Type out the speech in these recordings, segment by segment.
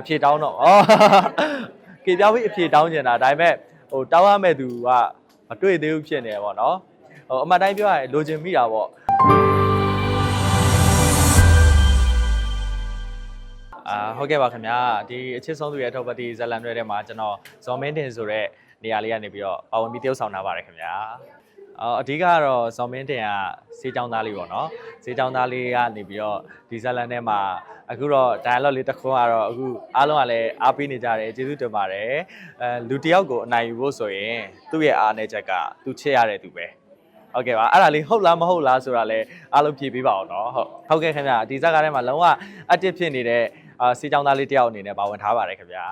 အဖြေတောင်းတော့ဩကေပြောင်းပြီးအဖြေတောင်းနေတာဒါပေမဲ့ဟိုတောင်းရမဲ့သူကမတွေ့သေးဘူးဖြစ်နေတယ်ပေါ့နော်ဟိုအမှတ်တိုင်းပြောရရင်လိုချင်မိတာပေါ့အာဟုတ်ကဲ့ပါခင်ဗျာဒီအချစ်ဆုံးသူရဲ့ထောက်ပတ်တီဇလန်တွေထဲမှာကျွန်တော်ဇော်မင်းတင်ဆိုတဲ့နေရာလေးကနေပြီးတော့ပါဝင်ပြီးတရုပ်ဆောင်လာပါတယ်ခင်ဗျာ အော်အဓိကကတော့ဇော်မင်းတင်ကစေးချောင်းသားလေးပေါ့နော်စေးချောင်းသားလေးကနေပြီးတော့ဒီဇလန်ထဲမှာအခုတော့ dialogue လေးတစ်ခုကတော့အခုအားလုံးကလည်းအားပေးနေကြတယ်ကျေးဇူးတင်ပါတယ်အဲလူတစ်ယောက်ကိုအနိုင်ယူဖို့ဆိုရင်သူ့ရဲ့အားနည်းချက်ကသူချစ်ရတဲ့သူပဲဟုတ်ကဲ့ပါအဲ့ဒါလေးဟုတ်လားမဟုတ်လားဆိုတာလည်းအားလုံးဖြေပေးပါအောင်နော်ဟုတ်ဟုတ်ကဲ့ခင်ဗျာဒီဇက်ကားထဲမှာလုံးဝ active ဖြစ်နေတဲ့အာစီချောင်းသားလေးတစ်ယောက်အနေနဲ့ပါဝင်ထားပါတယ်ခင်ဗျာ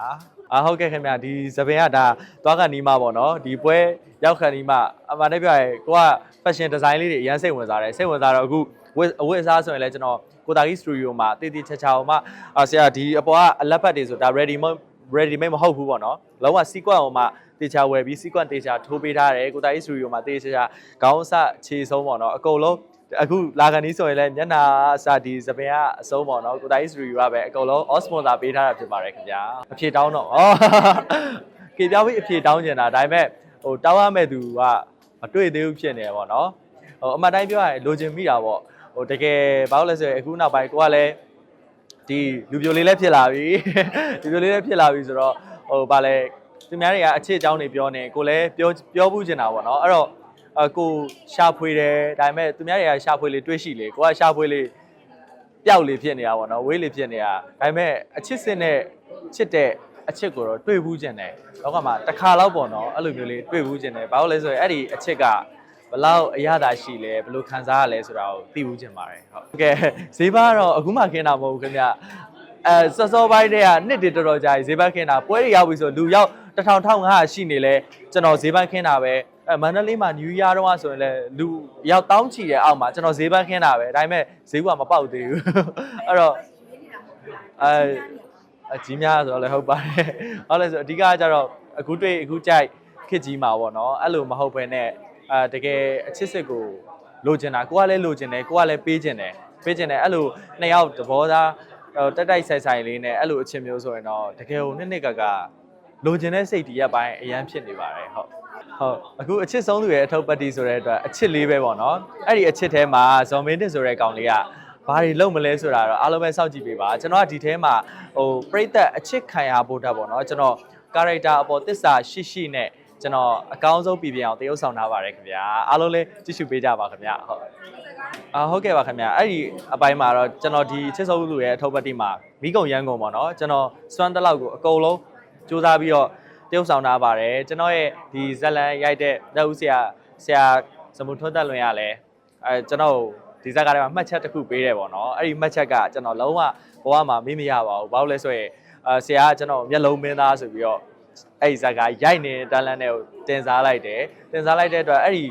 အာဟုတ်ကဲ့ခင်ဗျာဒီသပင်ကဒါသွားကနီးမပေါ့နော်ဒီပွဲရောက်ခဏနီးမအမှန်တည်းပြောရင်ကိုက fashion design လေးတွေအရင်စိတ်ဝင်စားတယ်စိတ်ဝင်စားတော့အခုဝတ်အဝတ်အစားဆိုရင်လည်းကျွန်တော်ကိုတာကြီး studio မှာတည်တည်ချာချာအောင်မှအာဆရာဒီအပေါ်ကအလက်ဖတ်တွေဆိုဒါ ready mode ready made မဟုတ်ဘူးပေါ့နော်လုံးဝ sequence အောင်မှတေချာဝယ်ပြီး sequence တေချာထိုးပေးထားတယ်ကိုတာကြီး studio မှာတေချာချာခေါင်းစခြေဆုံးပေါ့နော်အကုန်လုံး အခုလာကန်နီးဆိုရင်လည်းမျက်နှာအစဒီသပင်ကအဆုံးပေါ့နော်ကိုတာကြီး studio ကပဲအကုန်လုံး osmosa ပေးထားတာဖြစ်ပါတယ်ခင်ဗျာအဖြေတောင်းတော့ဩကေပြောင်းပြီးအဖြေတောင်းကျင်တာဒါပေမဲ့ဟိုတောင်းရမဲ့သူကမတွေ့သေးဘူးဖြစ်နေတယ်ပေါ့နော်ဟိုအမှတ်တိုင်းပြောရရင်လိုချင်မိတာပေါ့ဟိုတကယ်ဘာလို့လဲဆိုရင်အခုနောက်ပိုင်းကိုကလည်းဒီလူပြိုလေးလည်းဖြစ်လာပြီလူပြိုလေးလည်းဖြစ်လာပြီဆိုတော့ဟိုဗာလဲသူများတွေကအချစ်အကြောင်းတွေပြောနေကိုလည်းပြောပြောဘူးချင်တာပေါ့နော်အဲ့တော့ အကိုရှာဖွေတယ်ဒါပေမဲ့သူများတွေကရှာဖွေလေးတွေးရှိလေကိုကရှာဖွေလေးပျောက်လေးဖြစ်နေတာပေါ့နော်ဝေးလေးဖြစ်နေတာဒါပေမဲ့အချစ်စင်နဲ့ချစ်တဲ့အချစ်ကိုတော့တွေ့ဘူးချင်တယ်လောကမှာတစ်ခါတော့ပေါ့နော်အဲ့လိုမျိုးလေးတွေ့ဘူးချင်တယ်ဘာလို့လဲဆိုရင်အဲ့ဒီအချစ်ကဘလောက်အရသာရှိလဲဘယ်လိုခံစားရလဲဆိုတာကိုသိဘူးချင်ပါတယ်ဟုတ်ကဲ့ဈေးပါကတော့အခုမှခင်းတာမဟုတ်ဘူးခင်ဗျအဲစောစောပိုင်းတည်းကနှစ်တည်းတော်တော်ကြာဈေးပန်းခင်းတာပွဲတွေရောက်ပြီဆိုလူရောက်တစ်ထောင်ထောင်ငါရှိနေလဲကျွန်တော်ဈေးပန်းခင်းတာပဲ အဲမန္တလေးမှာ New Year တုန်းကဆိုရင်လဲလူရောက်တောင်းချီတဲ့အောက်မှာကျွန်တော်ဈေးပန်းခင်းတာပဲဒါပေမဲ့ဈေးကမပေါက်သေးဘူးအဲ့တော့အဲအကြီးများဆိုတော့လည်းဟုတ်ပါတယ်ဟုတ်လဲဆိုအဓိကကကျတော့အခုတွေ့အခုကြိုက်ခစ်ကြီးမှာပေါ့နော်အဲ့လိုမဟုတ်ဘဲနဲ့အဲတကယ်အချစ်စစ်ကိုလိုချင်တာကိုကလည်းလိုချင်တယ်ကိုကလည်းပေးချင်တယ်ပေးချင်တယ်အဲ့လိုနှစ်ယောက်သဘောသားဟိုတက်တိုက်ဆိုင်ဆိုင်လေးနဲ့အဲ့လိုအချင်းမျိုးဆိုရင်တော့တကယ်ကိုနှစ်နှစ်ကက လိုချင်တဲ့စိတ်တည်းရက်ပိုင်းအရန်ဖြစ်နေပါတယ်ဟုတ်ဟုတ်အခုအချစ်ဆုံးသူရဲ့အထုပ်ပတ်တီဆိုတဲ့အတွက်အချစ်လေးပဲပေါ့နော်အဲ့ဒီအချစ်ထဲမှာဇော်မင်းတင်ဆိုတဲ့ကောင်လေးကဘာတွေလုပ်မလဲဆိုတာတော့အားလုံးပဲစောင့်ကြည့်ပေးပါကျွန်တော်ကဒီထဲမှာဟိုပြိသက်အချစ်ခံရဖို့တက်ပေါ့နော်ကျွန်တော် character အပေါ်တစ္ဆာရှိရှိနဲ့ကျွန်တော်အကောင်းဆုံးပြည်ပြအောင်တရုပ်ဆောင်ထားပါတယ်ခင်ဗျာအားလုံးလည်းကြည့်ရှုပေးကြပါခင်ဗျာဟုတ်အာဟုတ်ကဲ့ပါခင်ဗျာအဲ့ဒီအပိုင်းမှာတော့ကျွန်တော်ဒီချစ်ဆုံးလူရဲ့အထုပ်ပတ်တိမှာမိကုံရန်ကုန်ပေါ့နော်ကျွန်တော်စွမ်းတလောက်ကိုအကုန်လုံး စူးစမ်းပြီးတော့တရုပ်ဆောင်ထားပါတယ်ကျွန်တော်ရဲ့ဒီဇက်လန်ရိုက်တဲ့လက်ဦးဆရာဆရာစမုထွန်းသက်လွင်ရလဲအဲကျွန်တော်ဒီဇက်ကားထဲမှာမှတ်ချက်တစ်ခုပေးတယ်ပေါ့နော်အဲ့ဒီမှတ်ချက်ကကျွန်တော်လုံးဝဘဝမှာမေ့မရပါဘူးဘာလို့လဲဆိုရင်အဲဆရာကကျွန်တော်မျက်လုံးမင်းသားဆိုပြီးတော့အဲ့ဒီဇာတ်ကားရိုက်နေတဲ့တန်လန်းတွေကိုတင်စားလိုက်တယ်တင်စားလိုက်တဲ့အတွက်အဲ့ဒီ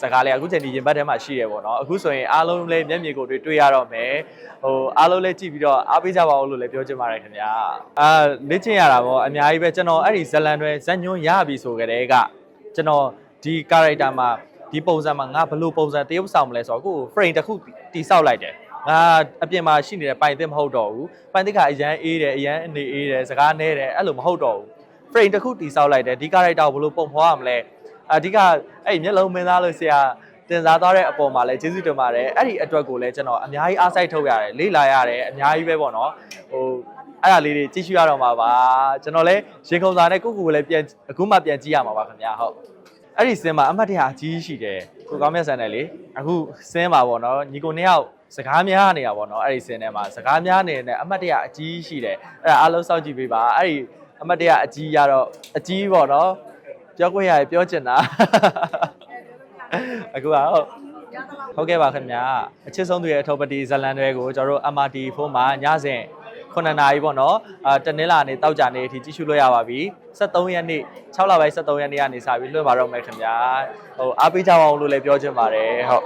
ဇာတ်ကားလေးအခုချိန်ဒီရင်ဘတ်ထဲမှာရှိတယ်ပေါ့နော်အခုဆိုရင်အားလုံးလည်းမျက်မြင်ကိုတွေ့တွေ့ရတော့မယ်ဟိုအားလုံးလည်းကြည့်ပြီးတော့အားပေးကြပါဦးလို့လည်းပြောချင်ပါတယ်ခင်ဗျာအာလေ့ကျင့်ရတာပေါ့အများကြီးပဲကျွန်တော်အဲ့ဒီဇလန်တွေဇက်ညွန်းရပြီဆိုကြတဲ့ကကျွန်တော်ဒီ character မှာဒီပုံစံမှာငါဘယ်လိုပုံစံတရုပ်ဆောင်မလဲဆိုတော့အခု frame တစ်ခုတိဆောက်လိုက်တယ်ငါအပြင်မှာရှိနေတဲ့ပိုင်သစ်မဟုတ်တော့ဘူးပိုင်သစ်ကအရန်အေးတယ်အရန်အနေအေးတယ်စကားနဲတယ်အဲ့လိုမဟုတ်တော့ဘူး frame တစ်ခုတိဆောက်လိုက်တယ်ဒီ character ကိုဘယ်လိုပုံဖော်ရမလဲ အဓိကအဲ့ဒီမျက်လုံးမင်းသားလို့ဆရာတင်စားသွားတဲ့အပေါ်မှာလည်းကျေးဇူးတင်ပါတယ်အဲ့ဒီအတွက်ကိုလည်းကျွန်တော်အများကြီးအားစိုက်ထုတ်ရတယ်လေ့လာရတယ်အများကြီးပဲပေါ့နော်ဟိုအဲ့ဒါလေးတွေကြည့်ရှုရတော့မှာပါကျွန်တော်လည်းရင်ခုန်စာနဲ့ကိုကိုကိုလည်းပြန်အခုမှပြန်ကြည့်ရမှာပါခင်ဗျာဟုတ်အဲ့ဒီစင်းမှာအမှတ်တရအကြီးရှိတယ်ကိုကောင်းမြတ်ဆန်တယ်လေအခုစင်းပါပေါ့နော်ညီကိုနှစ်ယောက်စကားများနေတာပေါ့နော်အဲ့ဒီစင်းထဲမှာစကားများနေတဲ့အမှတ်တရအကြီးရှိတယ်အဲ့ဒါအားလုံးစောင့်ကြည့်ပေးပါအဲ့ဒီအမတ်တရအကြီးရတော့အကြီးပေါ့နော် ပြောခွင့်ရရပြောချင်တာအခုကဟုတ်ဟုတ်ကဲ့ပါခင်ဗျာအချစ်ဆုံးသူရဲ့အထုပ်ပတိဇလန်တွေကိုကျွန်တော်တို့ MRT ဖုန်းမှာညစဉ်9နာရီပေါ့နော်အာတနင်္လာနေ့တောက်ကြနေ့အထိကြည့်ရှုလို့ရပါပြီ73ရက်နေ့6လပိုင်း73ရက်နေ့ကနေစပြီးလွှင့်ပါတော့မယ်ခင်ဗျာဟိုအားပေးကြပါအောင်လို့လည်းပြောချင်ပါတယ်ဟုတ်